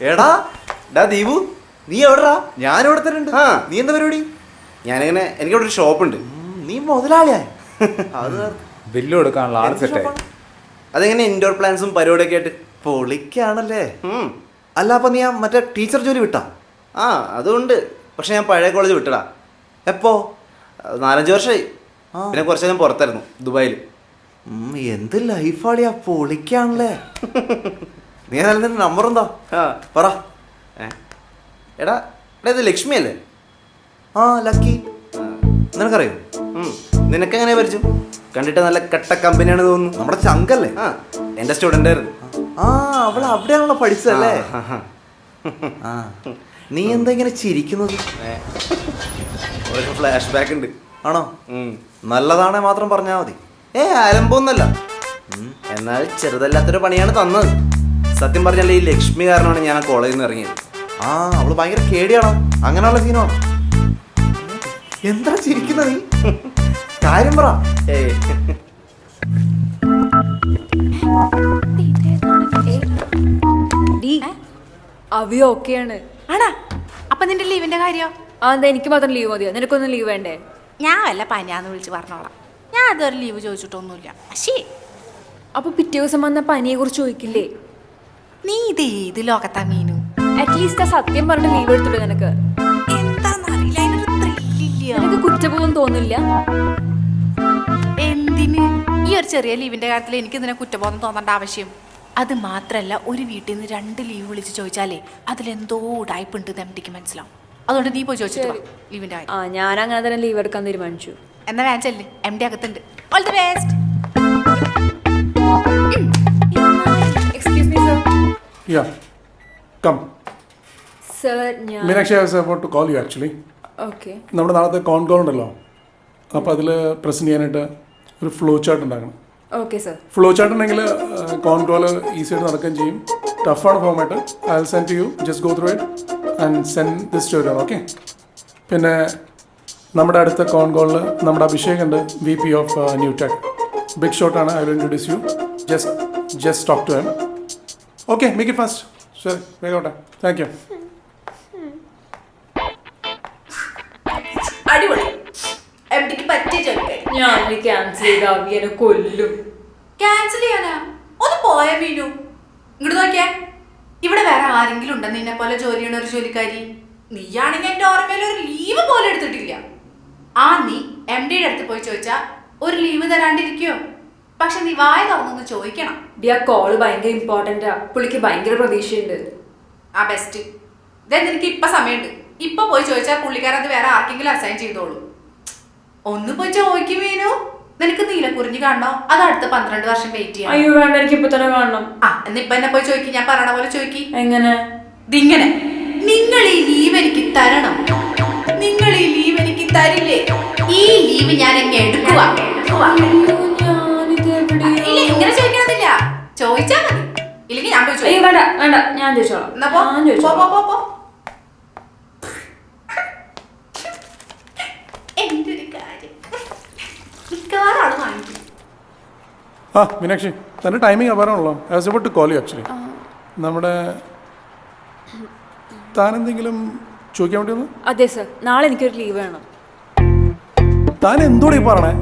എടാ ഡാ ദീപു നീ എവിടാ ഞാൻ ഇവിടെ തന്നെ ഉണ്ട്. ആ. നീ എന്താ പരിപാടി? ഞാനിങ്ങനെ എനിക്കവിടെ ഒരു ഷോപ്പ് ഉണ്ട് നീ മുതലാളിയായ? അത് ബില്ല് കൊടുക്കാനുള്ള ആൾ അതെങ്ങനെ സെറ്റ്? ഇൻഡോർ പ്ലാൻസും പരിപാടിയൊക്കെ ആയിട്ട്? പൊളിക്കാണല്ലേ? അല്ല അപ്പൊ നീ ആ മറ്റേ ടീച്ചർ ജോലി വിട്ടാ? ആ അതുകൊണ്ട് പക്ഷെ ഞാൻ പഴയ കോളേജ് വിട്ടടാ എപ്പോ? നാലഞ്ച് വർഷമായി ആ. പിന്നെ കുറച്ച് നേരം പുറത്തായിരുന്നു ദുബായിൽ ഉം, എന്ത് ലൈഫാളിയാ പൊളിക്കാണല്ലേ? നീ ഏതായാലും നമ്പർ എന്താ പറ. ഏ. എടാ എടാ ഇത് ലക്ഷ്മി അല്ലേ? ആ ലക്കി. നിനക്കറിയോ? നിനക്ക് എങ്ങനെ പരിചയം? കണ്ടിട്ട് നല്ല കട്ട കമ്പനിയാണ് തോന്നുന്നു. നമ്മുടെ ചങ്കല്ലേ? ആ. എന്റെ സ്റ്റുഡന്റ് ആയിരുന്നു. ആ അവൾ അവിടെയാണല്ലോ പഠിച്ചതല്ലേ? ആ നീ എന്താ ഇങ്ങനെ ചിരിക്കുന്നത്? ഒരു ഫ്ലാഷ് ബാക്ക് ഉണ്ട്. ആണോ? ഉം. നല്ലതാണെ മാത്രം പറഞ്ഞാൽ മതി. ഏ അലമ്പൊന്നല്ല എന്നാൽ ചെറുതല്ലാത്തൊരു പണിയാണ് തന്നത്. സത്യം പറഞ്ഞാൽ ഈ ലക്ഷ്മി കാരണമാണ് ഞാൻ ആ കോളേജിൽ നിന്ന് ഇറങ്ങിയത്. ആ അവൾ ഭയങ്കര കേടിയാണോ അങ്ങനെയുള്ള സീനാണോ എന്താ ചിരിക്കുന്നത് നീ? കാര്യം പറ. അവി ഓക്കെയാണ്. ആണാ? അപ്പൊ നിന്റെ ലീവിന്റെ കാര്യോ? ആ എന്താ എനിക്ക് മാത്രം ലീവ് മതിയോ? നിനക്കൊന്നും ലീവ് വേണ്ടേ? ഞാൻ വല്ല പനിയാന്ന് വിളിച്ച് പറഞ്ഞോളാം. ഞാൻ അതുവരെ ലീവ് ചോദിച്ചിട്ടൊന്നുമില്ല. പക്ഷേ അപ്പൊ പിറ്റേ ദിവസം വന്ന പനിയെ കുറിച്ച് ചോദിക്കില്ലേ? നീ ഇത് ഏത് ലോകത്താ മീനു? അറ്റ്ലീസ്റ്റ് ആ സത്യം പറഞ്ഞിട്ട് ലീവ് എടുത്തിട്ട് നിനക്ക്. എന്താന്നറിയില്ല അതിനൊരു ത്രില്ലില്ല നിനക്ക് കുറ്റബോധം തോന്നില്ല? എന്തിന്? ഈ ഒരു ചെറിയ ലീവിന്റെ കാര്യത്തിൽ എനിക്ക് ഇതിനെ കുറ്റബോധം തോന്നേണ്ട ആവശ്യം. അത് മാത്രല്ല ഒരു വീട്ടിൽ നിന്ന് രണ്ട് ലീവ് വിളിച്ച് ചോദിച്ചാലേ അതിലെന്തോ ഉടായ്പുണ്ട് ഉണ്ട് എംഡിക്ക് മനസ്സിലാവും. അതുകൊണ്ട് നീ പോയി ചോദിച്ചിട്ട് വാ ലീവിന്റെ കാര്യം. ആ ഞാൻ അങ്ങനെ തന്നെ ലീവ് എടുക്കാൻ തീരുമാനിച്ചു. എന്നാ ചെല്ല്. എം ഡി അകത്തുണ്ട്. All the best Yeah. Come. Sir ഞാൻ Meenakshi, I was about to call you actually. Okay നമ്മുടെ നാളത്തെ കോൺ കോൾ ഉണ്ടല്ലോ. അപ്പോൾ അതിൽ പ്രസന്റ് ചെയ്യാനായിട്ട് ഒരു ഫ്ലോ ചാർട്ട് ഉണ്ടാക്കണം. ഓക്കെ സർ ഫ്ലോ ചാർട്ട് ഉണ്ടെങ്കിൽ കോൺ കോൾ ഈസി ആയിട്ട് നടക്കുകയും ചെയ്യും. ടഫാണ് ഫോമായിട്ട് I will send you just go through it and send this to okay പിന്നെ നമ്മുടെ അടുത്ത കോൺ കോളിൽ നമ്മുടെ അഭിഷേക് ഉണ്ട് V P of new tech big ഷോട്ടാണ് I will introduce you just just talk to hem okay make it fast ശരി വേഗോട്ടെ thank you അടിപൊളി. പറ്റിയ ഞാൻ ക്യാൻസൽ ചെയ്ത അവിയനെ കൊല്ലും. ക്യാൻസൽ ചെയ്യാനാ? ഒന്ന് പോയ മീനു. ഇങ്ങോട്ട് നോക്കിയാ. ഇവിടെ വേറെ ആരെങ്കിലും ഉണ്ടോ നിന്നെ പോലെ ജോലി ചെയ്യണ ഒരു ജോലിക്കാരി? നീയാണെങ്കിൽ എന്റെ ഓർമ്മയിൽ ഒരു ലീവ് പോലെ എടുത്തിട്ടില്ല. ആ നീ എം ഡിയുടെ അടുത്ത് പോയി ചോദിച്ചാ ഒരു ലീവ് തരാണ്ടിരിക്കോ പക്ഷെ നീ വായ തുറന്നൊന്ന് ചോദിക്കണം. ഡി ആ കോൾ ഭയങ്കര ഇമ്പോർട്ടന്റാ പുള്ളിക്ക് ഭയങ്കര പ്രതീക്ഷയുണ്ട്. ആ ബെസ്റ്റ് ദെൻ നിനക്ക് ഇപ്പൊ സമയമുണ്ട് ഇപ്പൊ പോയി ചോദിച്ചാൽ പുള്ളിക്കാരൻ അത് വേറെ ആർക്കെങ്കിലും അസൈൻ ചെയ്തോളൂ. ഒന്ന് പോയി ചോദിക്കും മീനു. നിനക്ക് നീലക്കുറിഞ്ഞ് കാണണോ? അത് അടുത്ത പന്ത്രണ്ട് വർഷം വെയിറ്റ് ചെയ്യാം അയ്യോ വേണ്ട എനിക്ക് ഇപ്പൊ തന്നെ കാണണം. ആ എന്നാ ഇപ്പൊ എന്നെ പോയി ചോദിക്കും. ഞാൻ പറയണ പോലെ ചോദിക്കി. എങ്ങനെ? ഇതിങ്ങനെ നിങ്ങൾ ഈ ലീവ് എനിക്ക് തരണം. നിങ്ങൾ ഈ ലീവ് എനിക്ക് തരില്ലേ? ഈ ലീവ് ഞാൻ എങ്ങനെ എടുക്കുക ചോദിക്കണമെന്നില്ല ചോദിച്ചാ മതി. ഇല്ലെങ്കിൽ ഞാൻ പോയി അയ്യോ ചോദിക്കും. വേണ്ട വേണ്ട. ഞാൻ ചോദിച്ചോളാം. എന്നാ പോ. ഞാൻ പോ ചോദിച്ചോളാം. പോ പോ പോ എന്റെ ഒരു കാര്യം. മിക്കവാറും ആൾ വാങ്ങിക്കും. ആ മീനാക്ഷി തന്റെ ടൈമിംഗ് പറയാനുള്ളൂ as about to call you actually നമ്മുടെ താൻ എന്തെങ്കിലും ചോദിക്കാൻ വേണ്ടി വന്നു? അതെ സർ നാളെ എനിക്കൊരു ലീവ് വേണം. താൻ എന്തോടി പറയണേ?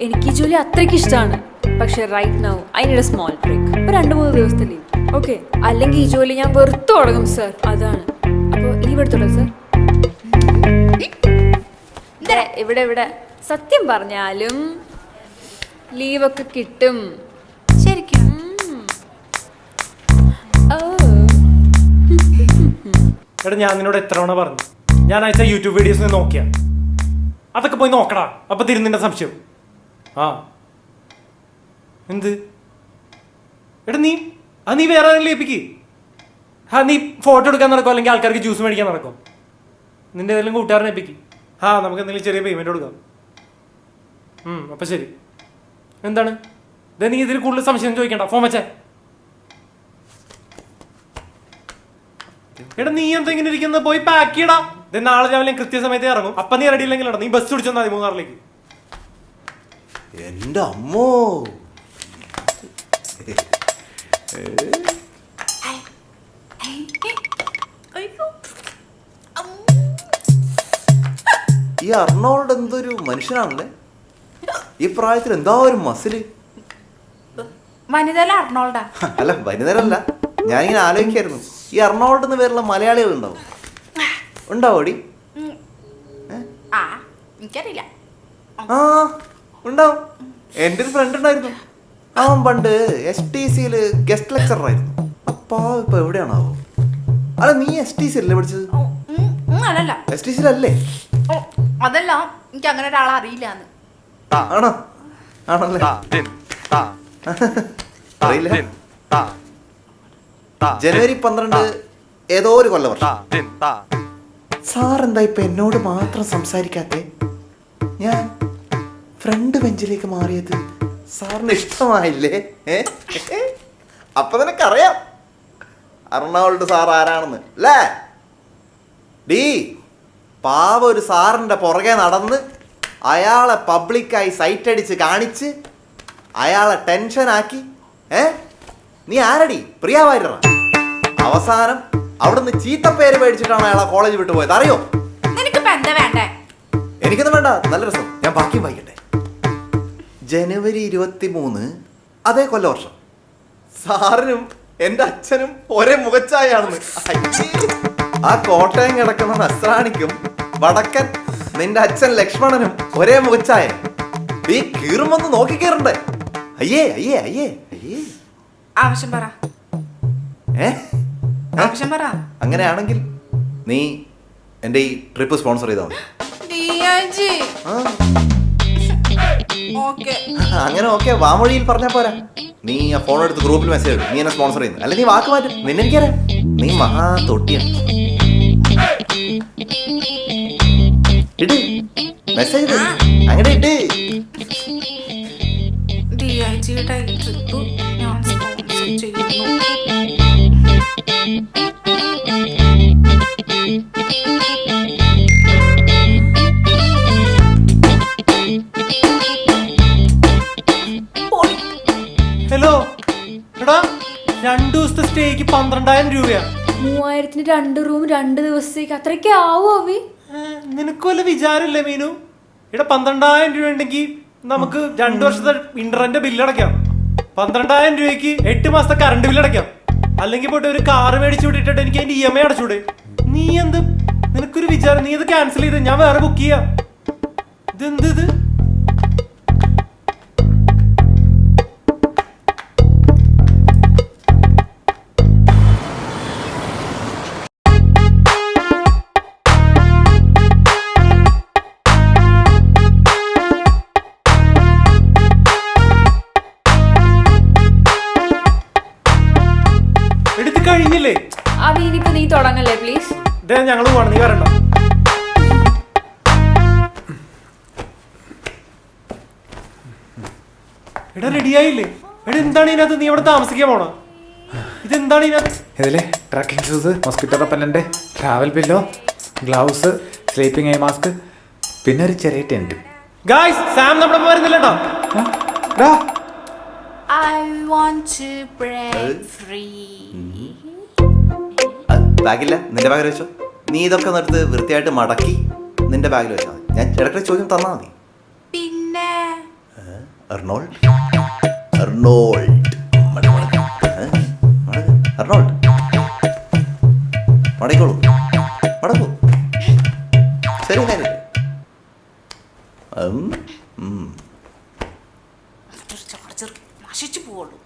എനിക്ക് ജോലി അത്രയ്ക്ക് ഇഷ്ടമാണ്. പക്ഷെ right now I need a small break ഒരു മൂന്ന് ദിവസത്തെ ലീവ് ഓക്കെ അല്ലെങ്കിൽ ഈ ജോലി ഞാൻ വെറുത്തു തുടങ്ങും സർ അതാണ്. അപ്പോൾ ലീവ് എടുത്തോളൂ സർ ഇവിടെ ഇവിടെ. സത്യം പറഞ്ഞാലും ലീവൊക്കെ കിട്ടും. എടാ ഞാൻ നിന്നോട് എത്ര തവണ പറഞ്ഞു? ഞാൻ അയച്ച യൂട്യൂബ് വീഡിയോസ് നോക്കിയ. അതൊക്കെ പോയി നോക്കടാ. അപ്പൊ തിരുന്നിന്റെ സംശയം. ആ. എന്ത്? എടാ നീ ആ നീ വേറെ ഏൽപ്പിക്ക്. ആ നീ ഫോട്ടോ എടുക്കാൻ നടക്കും? അല്ലെങ്കിൽ ആൾക്കാർക്ക് ജ്യൂസ് മേടിക്കാൻ നടക്കും? നിന്റെ ഏതെങ്കിലും കൂട്ടുകാരനെ ഏൽപ്പിക്ക്. ആ നമുക്ക് എന്തെങ്കിലും ചെറിയ പേയ്മെന്റ് കൊടുക്കാം. അപ്പൊ ശരി. എന്താണ്? നീ ഇതിൽ കൂടുതൽ സംശയം ചോദിക്കണ്ട. ഫോൺ എടാ നീ എന്താ ഇങ്ങനെ ഇരിക്കുന്നത് പോയി പാക്ക് ചെയ്യടാ. ദേ നാളെ രാവിലെ ഞാൻ കൃത്യസമയത്ത് ഇറങ്ങും. അപ്പൊ നീ റെഡി ഇല്ലെങ്കിൽ നീ ബസ് പിടിച്ചു മതി മൂന്നാറിലേക്ക്. എന്റെ അമ്മോ. ഈ അർണോൾഡ് എന്തൊരു മനുഷ്യനാണല്ലേ? ഈ പ്രായത്തിൽ എന്താ ഒരു മസിൽ വനിതല അർണോൾഡാ. അല്ല വനിതരല്ല ഞാനിങ്ങനെ ആലോചിക്കായിരുന്നു. ഈ അർണോൾഡ് എന്ന് പേരുള്ള മലയാളികൾ ഉണ്ടാവും ഉണ്ടാവോടി ആ എനിക്കറിയില്ല. ആ ഉണ്ടാവും. എന്റെ ഒരു ഫ്രണ്ട് ഉണ്ടായിരുന്നു. അവൻ പണ്ട് എസ് ടി സിയിൽ ഗസ്റ്റ് ലെക്ചറായിരുന്നു അപ്പാ ഇപ്പൊ എവിടെയാണാവോ? അല്ല നീ എസ് ടി സി അല്ലേ പഠിച്ചത്? അല്ലല്ല. എസ് ടി സിയിലല്ലേ അതല്ല എനിക്ക് അങ്ങനെ ഒരാളെ അറിയില്ല ആണോ? ആണല്ലേ? അറിയില്ല. ജനുവരി പന്ത്രണ്ട് ഏതോ ഒരു കൊല്ലവർഷം സാർ എന്താ ഇപ്പൊ എന്നോട് മാത്രം സംസാരിക്കാത്തെ? ഞാൻ ഫ്രണ്ട് ബെഞ്ചിലേക്ക് മാറിയത് സാറിന് ഇഷ്ടമായില്ലേ? അപ്പൊ നിനക്കറിയാം. അർണാൾഡ് സാർ ആരാണെന്ന് അല്ലേ? ഡീ പാവ ഒരു സാറിന്റെ പുറകെ നടന്ന് അയാളെ പബ്ലിക്കായി സൈറ്റ് അടിച്ച് കാണിച്ച് അയാളെ ടെൻഷനാക്കി. ഏ? നീ ആരടി? പ്രിയ വാര്യറ അവസാനം അവിടുന്ന് ചീത്ത പേര് മേടിച്ചിട്ടാണ് അയാളെ കോളേജ് വിട്ടു പോയത്. അറിയോ? നിനക്കിപ്പോ എന്താ വേണ്ടേ? എനിക്കൊന്നും വേണ്ട. നല്ല രസം. ഞാൻ ബാക്കി വായിക്കട്ടെ. ജനുവരി ഇരുപത്തി മൂന്ന് അതേ കൊല്ല വർഷം. സാറിനും എന്റെ അച്ഛനും ഒരേ മുഖച്ചായാണെന്ന് ആ കോട്ടയം കിടക്കുന്ന നസ്രാണിക്കും വടക്കൻ നിന്റെ അച്ഛൻ ലക്ഷ്മണനും ഒരേ മുഖച്ചായ നീ കീറുമൊന്ന് നോക്കി കീറണ്ടേ അയ്യേ അയ്യേ അയ്യേ അയ്യേ. ആവശ്യം പറ. ഏ? പറ. അങ്ങനെയാണെങ്കിൽ നീ എന്റെ ഈ ട്രിപ്പ് സ്പോൺസർ ചെയ്താൽ ഡിയാജി അങ്ങനെ ഓക്കെ വാമൊഴിയിൽ പറഞ്ഞാ പോരാ. നീ ആ ഫോൺ എടുത്ത് ഗ്രൂപ്പിൽ മെസ്സേജ് ഇടും. നീ എന്നെ സ്പോൺസർ ചെയ്യുന്നു. അല്ലെ നീ വാക്ക് മാറ്റും. നിന്നെ എനിക്കറിയാം. നീ മഹാ തൊട്ടിയാണ് ഇട്. മെസ്സേജ് അങ്ങനെ ഇട്. സ്റ്റേക്ക് പന്ത്രണ്ടായിരം രൂപയാണ് മൂവായിരത്തിന് രണ്ട് റൂം രണ്ട് ദിവസത്തേക്ക്. അത്രയ്ക്ക് ആവോ അവി? നിനക്ക് വല്ല വിചാരമില്ലേ മീനു? ഇവിടെ പന്ത്രണ്ടായിരം രൂപ ഉണ്ടെങ്കിൽ നമുക്ക് രണ്ടു വർഷത്തെ ഇന്റർനെറ്റ് ബില്ല് അടയ്ക്കാം. പന്ത്രണ്ടായിരം രൂപയ്ക്ക് എട്ട് മാസത്തെ കറണ്ട് ബില്ല് അടയ്ക്കാം. അല്ലെങ്കിൽ പോയിട്ട് ഒരു കാറ് മേടിച്ചു വിട്ടിട്ട് എനിക്ക് അതിന്റെ ഇ എം ഐ അടച്ചൂടെ നീ എന്ത്? നിനക്കൊരു വിചാരം. നീ ഇത് ക്യാൻസൽ ചെയ്ത് ഞാൻ വേറെ ബുക്ക് ചെയ്യാം. ഇതെന്ത് ഇത്? കഴിഞ്ഞില്ലേ അവി ഇനിയിപ്പോ നീ തുടങ്ങല്ലേ പ്ലീസ് ഇതേ ഞങ്ങൾ പോവാണ്. നീ വരണ്ട? എടാ റെഡിയായില്ലേ? എടാ എന്താണ് ഇതിനകത്ത്? നീ അവിടെ താമസിക്കാൻ പോണോ? ഇതെന്താണ് ഇതിനകത്ത്? ഇതിൽ trekking shoes mosquito repellent travel pillow gloves sleeping eye mask പിന്നെ ഒരു ചെറിയ ടെന്റ് ഗായ്സ് സാം നമ്മുടെ ഒപ്പം വരുന്നില്ല കേട്ടോ. I want to break free. ബാഗില്ല? നിന്റെ ബാഗിൽ വെച്ചോ. നീ ഇതൊക്കെ നിർത്ത് വൃത്തിയായിട്ട് മടക്കി നിന്റെ ബാഗിൽ വെച്ചാൽ മതി. ഞാൻ ഇടയ്ക്ക് ചോദ്യം തന്നാൽ മതി. പിന്നെ? മടക്കോളൂ മടക്കൂ ശരി കാര്യം ചാർജർ നശിച്ചു പോവുള്ളൂ.